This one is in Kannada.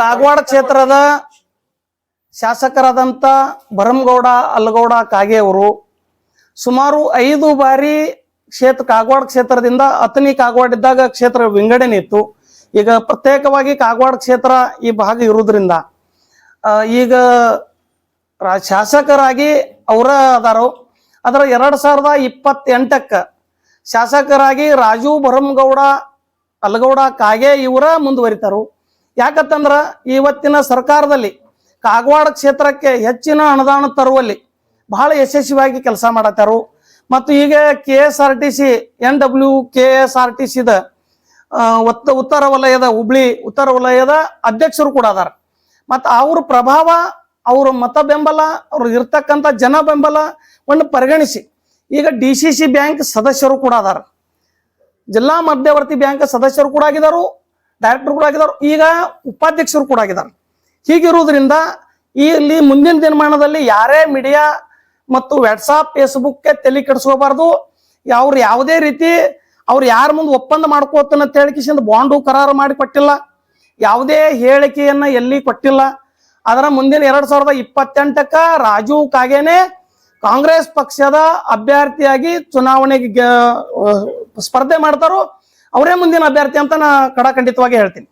ಕಾಗವಾಡ ಕ್ಷೇತ್ರದ ಶಾಸಕರಾದಂಥ ಭರಮಗೌಡ ಅಲ್ಗೌಡ ಕಾಗೆ ಅವರು ಸುಮಾರು ಐದು ಬಾರಿ ಕ್ಷೇತ್ರ, ಕಾಗವಾಡ ಕ್ಷೇತ್ರದಿಂದ ಅತನಿ ಕಾಗವಾಡ ಇದ್ದಾಗ ಕ್ಷೇತ್ರ ವಿಂಗಡಣೆ ಇತ್ತು. ಈಗ ಪ್ರತ್ಯೇಕವಾಗಿ ಕಾಗವಾಡ ಕ್ಷೇತ್ರ ಈ ಭಾಗ ಇರುವುದರಿಂದ ಈಗ ಶಾಸಕರಾಗಿ ಅವರ ಅದಾರು. ಅದರ ಎರಡು ಸಾವಿರದ ಇಪ್ಪತ್ತೆಂಟಕ್ಕ ಶಾಸಕರಾಗಿ ರಾಜು, ಭರಮಗೌಡ ಅಲ್ಗೌಡ ಕಾಗೆ ಇವರ ಮುಂದುವರಿತಾರು. ಯಾಕಂತಂದ್ರ ಇವತ್ತಿನ ಸರ್ಕಾರದಲ್ಲಿ ಕಾಗವಾಡ ಕ್ಷೇತ್ರಕ್ಕೆ ಹೆಚ್ಚಿನ ಅನುದಾನ ತರುವಲ್ಲಿ ಬಹಳ ಯಶಸ್ವಿಯಾಗಿ ಕೆಲಸ ಮಾಡತ್ತಾರು. ಮತ್ತು ಈಗ K S R T C N W K S R T ಸಿದ ಉತ್ತ ಉತ್ತರ ವಲಯದ ಹುಬ್ಳಿ, ಉತ್ತರ ವಲಯದ ಅಧ್ಯಕ್ಷರು ಕೂಡ ಅದಾರ. ಮತ್ತು ಅವ್ರ ಪ್ರಭಾವ, ಅವ್ರ ಮತ ಬೆಂಬಲ, ಅವ್ರು ಇರ್ತಕ್ಕಂಥ ಜನ ಬೆಂಬಲವನ್ನು ಪರಿಗಣಿಸಿ ಈಗ ಡಿ ಸಿ ಸಿ ಬ್ಯಾಂಕ್ ಸದಸ್ಯರು ಕೂಡ ಅದಾರ. ಜಿಲ್ಲಾ ಮಧ್ಯವರ್ತಿ ಬ್ಯಾಂಕ್ ಸದಸ್ಯರು ಕೂಡ ಆಗಿದ್ದಾರೆ ಡೈರೆಕ್ಟರ್ ಕೂಡ ಆಗಿದ್ದಾರೆ ಈಗ ಉಪಾಧ್ಯಕ್ಷರು ಕೂಡ ಆಗಿದ್ದಾರೆ ಹೀಗಿರುವುದರಿಂದ ಇಲ್ಲಿ ಮುಂದಿನ ದಿನಮಾನದಲ್ಲಿ ಯಾರೇ ಮೀಡಿಯಾ ಮತ್ತು ವಾಟ್ಸಾಪ್ ಫೇಸ್ಬುಕ್ಗೆ ತಲೆ ಕೆಡಿಸ್ಕೋಬಾರ್ದು. ಅವ್ರು ಯಾವುದೇ ರೀತಿ ಅವ್ರು ಯಾರ ಮುಂದೆ ಒಪ್ಪಂದ ಮಾಡ್ಕೋತಾನ ಅಂತ ಹೇಳಿಕಿಸಿಂದ ಬಾಂಡು ಕರಾರು ಮಾಡಿ ಕೊಟ್ಟಿಲ್ಲ. ಯಾವುದೇ ಹೇಳಿಕೆಯನ್ನ ಎಲ್ಲಿ ಕೊಟ್ಟಿಲ್ಲ. ಅದರ ಮುಂದಿನ ಎರಡು ಸಾವಿರದ ಇಪ್ಪತ್ತೆಂಟಕ್ಕ ರಾಜು ಕಾಗೇನೆ ಕಾಂಗ್ರೆಸ್ ಪಕ್ಷದ ಅಭ್ಯರ್ಥಿಯಾಗಿ ಚುನಾವಣೆಗೆ ಸ್ಪರ್ಧೆ ಮಾಡ್ತಾರೋ. ಅವರೇ ಮುಂದಿನ ಅಭ್ಯರ್ಥಿ ಅಂತ ನಾ ಕಡಾಖಂಡಿತವಾಗಿ ಹೇಳ್ತೀನಿ.